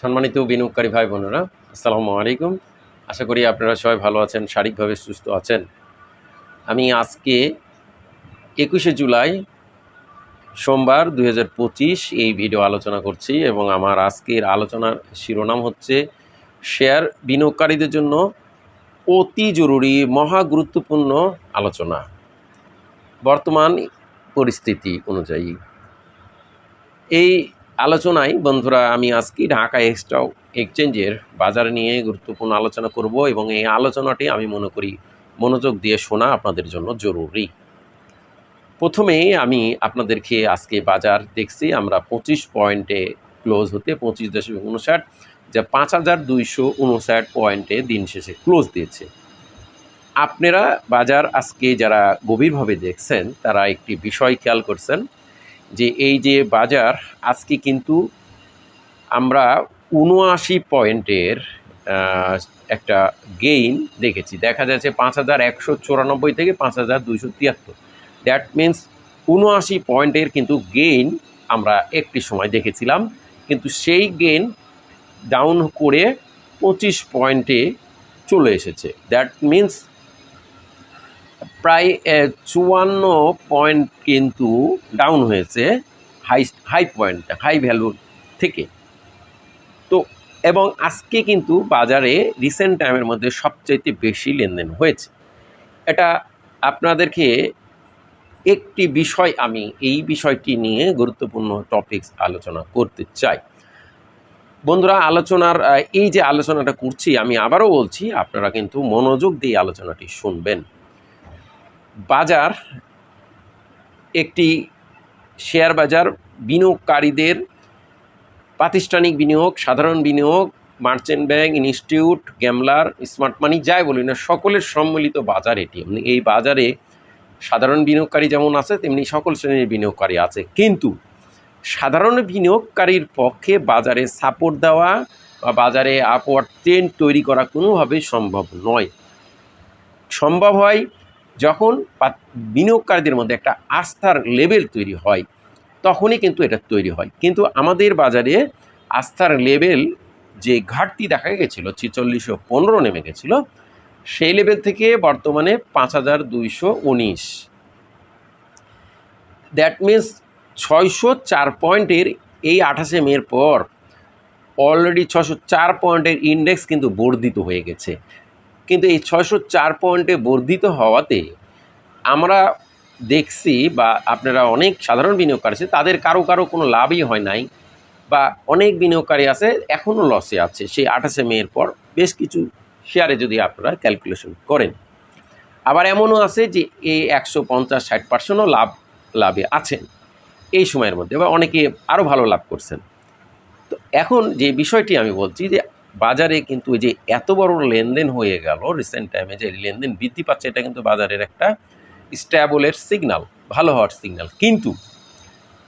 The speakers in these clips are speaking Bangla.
সম্মানিত বিনিয়োগকারী ভাই বোনেরা, আসসালামু আলাইকুম। আশা করি আপনারা সবাই ভালো আছেন, শারীরিকভাবে সুস্থ আছেন। আমি আজকে একুশে জুলাই সোমবার দু হাজার পঁচিশ এই ভিডিও আলোচনা করছি এবং আমার আজকের আলোচনার শিরোনাম হচ্ছে শেয়ার বিনিয়োগকারীদের জন্য অতি জরুরি, মহা গুরুত্বপূর্ণ আলোচনা। বর্তমান পরিস্থিতি অনুযায়ী। এই আলোচনায় বন্ধুরা, আমি আজকে ঢাকা এক্সট্রা এক্সচেঞ্জের বাজার নিয়ে গুরুত্বপূর্ণ আলোচনা করব এবং এই আলোচনাটি আমি মনে করি মনোযোগ দিয়ে শোনা আপনাদের জন্য জরুরি। প্রথমে আমি আপনাদেরকে আজকে বাজার দেখছি, আমরা পঁচিশ পয়েন্টে ক্লোজ হতে পঁচিশ দশমিক উনষাট, যা পাঁচ হাজার দুইশো উনষাট পয়েন্টে দিন শেষে ক্লোজ দিয়েছে। আপনারা বাজার আজকে যারা গভীরভাবে দেখছেন, তারা একটি বিষয় খেয়াল করছেন যে এই যে বাজার, আজকে কিন্তু আমরা উনআশি পয়েন্টের একটা গেইন দেখেছি। দেখা যাচ্ছে পাঁচ হাজার একশো চুরানব্বই থেকে পাঁচ হাজার দুইশো তিয়াত্তর। দ্যাট মিন্স উনআশি পয়েন্টের কিন্তু গেইন আমরা একটি সময় দেখেছিলাম। কিন্তু সেই গেইন ডাউন করে পঁচিশ পয়েন্টে চলে এসেছে। দ্যাট মিন্স প্রায় চুয়ান্ন পয়েন্ট কিন্তু ডাউন হয়েছে high high point high value থেকে। তো, এবং আজকে কিন্তু বাজারে রিসেন্ট টাইমের মধ্যে সবচাইতে বেশি লেনদেন হয়েছে। এটা আপনাদেরকে একটি বিষয় আমি এই বিষয়টি নিয়ে গুরুত্বপূর্ণ টপিকস আলোচনা করতে চাই। বন্ধুরা, আলোচনার, এই যে আলোচনাটা করছি, আমি আবারও বলছি, আপনারা কিন্তু মনোযোগ দিয়ে আলোচনাটি শুনবেন। বাজার একটি শেয়ার বাজার বিনিয়োগকারীদের প্রাতিষ্ঠানিক বিনিয়োগ, সাধারণ বিনিয়োগ, merchant bank, institute, gambler, smart money, যাই বলি না, সকলের সম্মিলিত বাজার এটি। এই বাজারে সাধারণ বিনিয়োগকারী যেমন আছে, তেমনি সকল শ্রেণির বিনিয়োগকারী আছে। কিন্তু সাধারণ বিনিয়োগকারীর পক্ষে বাজারে সাপোর্ট দেওয়া বা বাজারে আপওয়ার্ড ট্রেন্ড তৈরি করা কোনোভাবেই সম্ভব নয়। সম্ভব হয় যখন বিনিয়োগকারীদের মধ্যে একটা আস্থার লেভেল তৈরি হয়, তখনই কিন্তু এটা তৈরি হয়। কিন্তু আমাদের বাজারে আস্থার লেভেল যে ঘাটতি দেখা গেছিল ছিচল্লিশশো পনেরো নেমে গেছিল, সেই লেভেল থেকে বর্তমানে পাঁচ হাজার দুইশো উনিশ। দ্যাট মিন্স ছয়শো চার পয়েন্টের এই আঠাশে মের পর অলরেডি ছশো চার পয়েন্টের ইন্ডেক্স কিন্তু বর্ধিত হয়ে গেছে। কিন্তু এই ছয়শো চার পয়েন্টে বর্ধিত হওয়াতে আমরা দেখছি বা আপনারা অনেক সাধারণ বিনিয়োগকারী আছে, তাদের কারও কারও কোনো লাভই হয় নাই বা অনেক বিনিয়োগকারী আছে এখনও লসে আছে। সেই আঠাশে মেয়ের পর বেশ কিছু শেয়ারে যদি আপনারা ক্যালকুলেশন করেন। আবার এমনও আছে যে এই একশো পঞ্চাশ, ষাট পার্সেন্টও লাভ, লাভে আছেন। এই সময়ের মধ্যে বা অনেকে আরও ভালো লাভ করছেন। তো এখন যে বিষয়টি আমি বলছি যে বাজারে কিন্তু এই যে এত বড় লেনদেন হয়ে গেল রিসেন্ট টাইমে যে লেনদেন বৃদ্ধি পাচ্ছে, এটা কিন্তু বাজারের একটা স্ট্যাবলের সিগনাল ভালো হওয়ার সিগনাল কিন্তু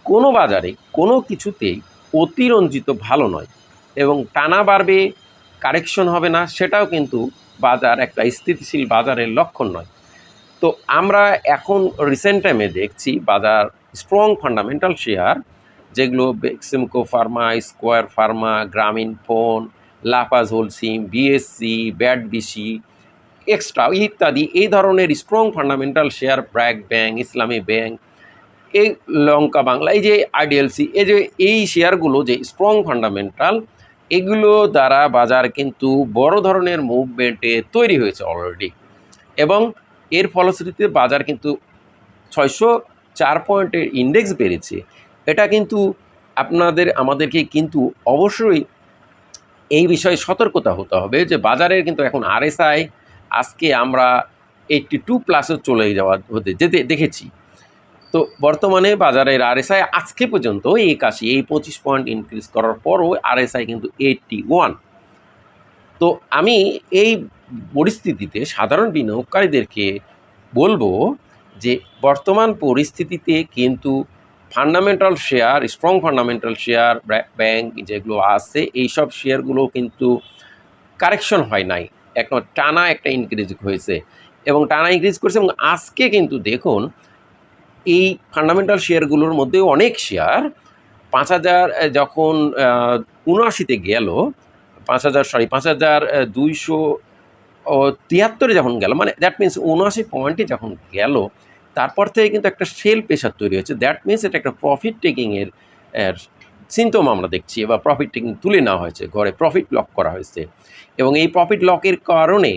কোনো বাজারে কোনো কিছুতেই অতিরঞ্জিত ভালো নয় এবং টানা বাড়বে কারেকশন হবে না, সেটাও কিন্তু বাজার একটা স্থিতিশীল বাজারের লক্ষণ নয়। তো আমরা এখন রিসেন্ট টাইমে দেখছি বাজার স্ট্রং ফান্ডামেন্টাল শেয়ার যেগুলো Beximco pharma Square pharma Grameen phone Lafarge Holcim BSC, BAT BC, extra ইত্যাদি। এই ধরনের strong fundamental share BRAC bank, Islami bank, এই লঙ্কা বাংলা, এই যে আইডিএলসি এই যে এই শেয়ারগুলো যে স্ট্রং ফান্ডামেন্টাল এগুলো দ্বারা বাজার কিন্তু বড় ধরনের মুভমেন্টে তৈরি হয়েছে অলরেডি এবং এর ফলশ্রুতিতে বাজার কিন্তু ছয়শো চার পয়েন্টের ইন্ডেক্স বেড়েছে। এটা কিন্তু আপনাদের, আমাদেরকে কিন্তু অবশ্যই এই বিষয়ে সতর্কতা হতে হবে যে বাজারের কিন্তু এখন আরএসআই, আজকে আমরা এইটটি টু প্লাসে চলে যাওয়া হতে যেতে দেখেছি। তো বর্তমানে বাজারের আরএসআই আজকে পর্যন্ত একাশি, এই পঁচিশ পয়েন্ট ইনক্রিজ করার পরও আরএসআই কিন্তু এইটটি ওয়ান। তো আমি এই পরিস্থিতিতে সাধারণ বিনিয়োগকারীদেরকে বলব যে বর্তমান পরিস্থিতিতে কিন্তু fundamental share strong fundamental share bank যেগুলো আছে, এইসব শেয়ারগুলো কিন্তু কারেকশন হয় নাই। এখন টানা একটা ইনক্রিজ হয়েছে। এবং টানা ইনক্রিজ করছে এবং আজকে কিন্তু দেখুন, এই ফান্ডামেন্টাল শেয়ারগুলোর মধ্যে অনেক শেয়ার পাঁচ হাজার যখন উনআশিতে গেল, পাঁচ হাজার সরি পাঁচ হাজার দুইশো তিয়াত্তরে যখন গেল মানে দ্যাট মিন্স উনআশি পয়েন্টে যখন গেল তারপর থেকে কিন্তু একটা সেল প্রেশার তৈরি হয়েছে। দ্যাট মিন্স এটা একটা প্রফিট টেকিংয়ের সিমটম আমরা দেখছি বা প্রফিট টেকিং তুলে নেওয়া হয়েছে। ঘরে প্রফিট লক করা হয়েছে। এবং এই প্রফিট লকের কারণে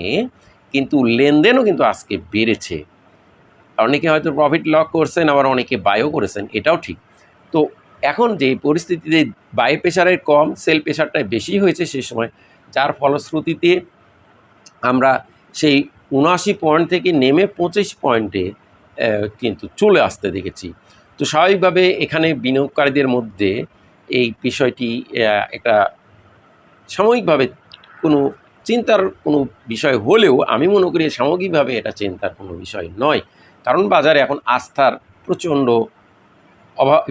কিন্তু লেনদেনও কিন্তু আজকে বেড়েছে। অনেকে হয়তো প্রফিট লক করছেন, আবার অনেকে বায়ও করেছেন, এটাও ঠিক। তো এখন যে পরিস্থিতিতে বাই প্রেশারের কম সেল প্রেশারটা বেশি হয়েছে সেই সময়, যার ফলশ্রুতিতে আমরা সেই উনআশি পয়েন্ট থেকে নেমে পঁচিশ পয়েন্টে কিন্তু চলে আসতে দেখেছি। তো স্বাভাবিকভাবে এখানে বিনিয়োগকারীদের মধ্যে এই বিষয়টি একটা সাময়িকভাবে কোনো চিন্তার কোনো বিষয় হলেও আমি মনে করি সামগ্রিকভাবে এটা চিন্তার কোনো বিষয় নয়। কারণ বাজারে এখন আস্থার প্রচণ্ড অভাব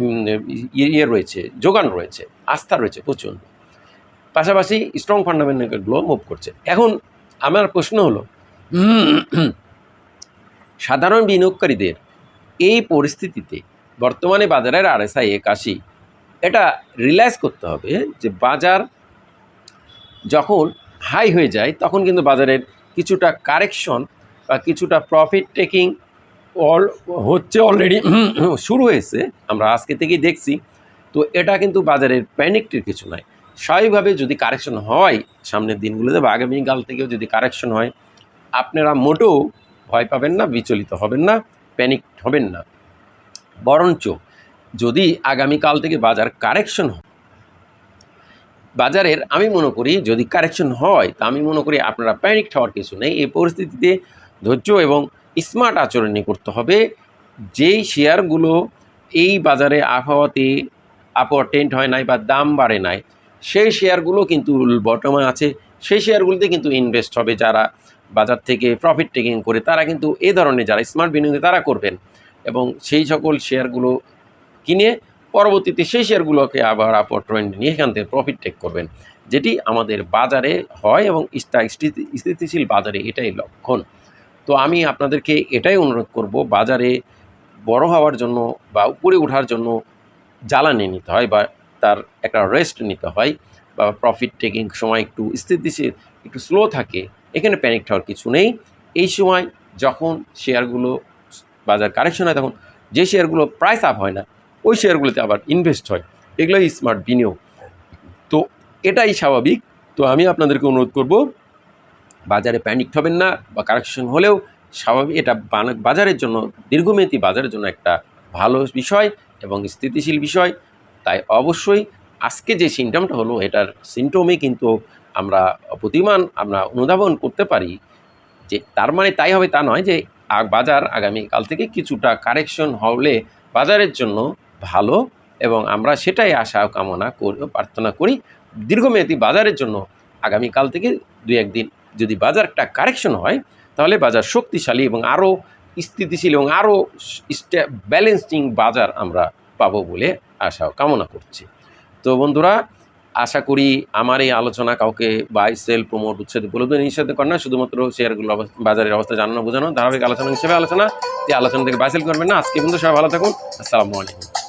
ইয়ে রয়েছে, যোগান রয়েছে, আস্থা রয়েছে প্রচণ্ড। পাশাপাশি স্ট্রং ফান্ডামেন্টালগুলো মুভ করছে। এখন আমার প্রশ্ন হলো সাধারণ বিনিয়োগকারীদের এই পরিস্থিতিতে বর্তমানে বাজারের আরএসআই একাশি। এটা রিয়েলাইজ করতে হবে যে বাজার যখন হাই হয়ে যায়, তখন কিন্তু বাজারের কিছুটা কারেকশন বা কিছুটা প্রফিট টেকিং অল হচ্ছে অলরেডি শুরু হয়েছে। আমরা আজকে থেকেই দেখছি। তো এটা কিন্তু বাজারের প্যানিকটির কিছু নয়। স্বাভাবিকভাবে যদি কারেকশন হয় সামনের দিনগুলোতে বা আগামীকাল থেকেও যদি কারেকশন হয়, আপনারা মোটেও ভয় পাবেন না, বিচলিত হবেন না প্যানিক হবেন না। বরঞ্চ যদি আগামীকাল থেকে বাজার কারেকশন বাজারের আমি মনে করি যদি কারেকশন হয়, তা আমি মনে করি আপনারা প্যানিক হওয়ার কিছু নেই। এই পরিস্থিতিতে ধৈর্য এবং স্মার্ট আচরণই করতে হবে। যেই শেয়ারগুলো এই বাজারে আবহাওয়াতে আবহাওয়া টেন্ট হয় নাই বা দাম বাড়ে নাই, সেই শেয়ারগুলো কিন্তু বর্তমানে আছে। সেই শেয়ারগুলিতে কিন্তু ইনভেস্ট হবে যারা বাজার থেকে প্রফিট টেকিং করে, তারা কিন্তু এ ধরনের যারা স্মার্ট বিনিয়োগে তারা করবেন। এবং সেই সকল শেয়ারগুলো কিনে পরবর্তীতে সেই শেয়ারগুলোকে আবার আপর ট্রেন্ড নিয়ে এখান থেকে প্রফিট টেক করবেন। যেটি আমাদের বাজারে হয় এবং স্থা- স্থিতিশীল বাজারে এটাই লক্ষণ। তো আমি আপনাদেরকে এটাই অনুরোধ করব, বাজারে বড় হওয়ার জন্য বা উপরে ওঠার জন্য জ্বালানি নিতে হয় বা তার একটা রেস্ট নিতে হয়। বা প্রফিট টেকিং সময় একটু স্থিতিশীল, একটু স্লো থাকে, এখানে প্যানিক হওয়ার কিছু নেই। এই সময় যখন শেয়ারগুলো বাজার কারেকশন হয় তখন যে শেয়ারগুলো প্রাইস আপ হয় না, ওই শেয়ারগুলোতে আবার ইনভেস্ট হয়। এগুলোই স্মার্ট বিনিয়োগ। তো এটাই স্বাভাবিক। তো আমি আপনাদেরকে অনুরোধ করব, বাজারে প্যানিক হবেন না বা কারেকশন হলেও স্বাভাবিক, এটা বাজারের জন্য, দীর্ঘমেয়াদী বাজারের জন্য একটা ভালো বিষয় এবং স্থিতিশীল বিষয়। তাই অবশ্যই আজকে যে সিমটমটা হলো, এটার সিমটমে কিন্তু আমরা প্রতিমান আমরা অনুধাবন করতে পারি যে তার মানে তাই হবে তা নয় যে বাজার আগামীকাল থেকে কিছুটা কারেকশন হলে বাজারের জন্য ভালো এবং আমরা সেটাই আশা, কামনা করি, প্রার্থনা করি দীর্ঘমেয়াদী বাজারের জন্য। আগামীকাল থেকে দুই একদিন যদি বাজারটা কারেকশন হয়, তাহলে বাজার শক্তিশালী এবং আরও স্থিতিশীল এবং আরও ব্যালেন্সিং বাজার আমরা পাবো বলে আশা কামনা করছি। তো বন্ধুরা, আশা করি আমার এই আলোচনা কাউকে বাই সেল প্রমোট উচ্ছেদ, উপলব্ধ নিষেধ করে না। শুধুমাত্র শেয়ারগুলো বাজারের অবস্থা জানানো, বোঝানো, ধারাবাহিক আলোচনা হিসেবে আলোচনা। এই আলোচনা থেকে বাই সেল করবেন না। আজকে বন্ধু সবাই ভালো থাকুন। আসসালামু আলাইকুম।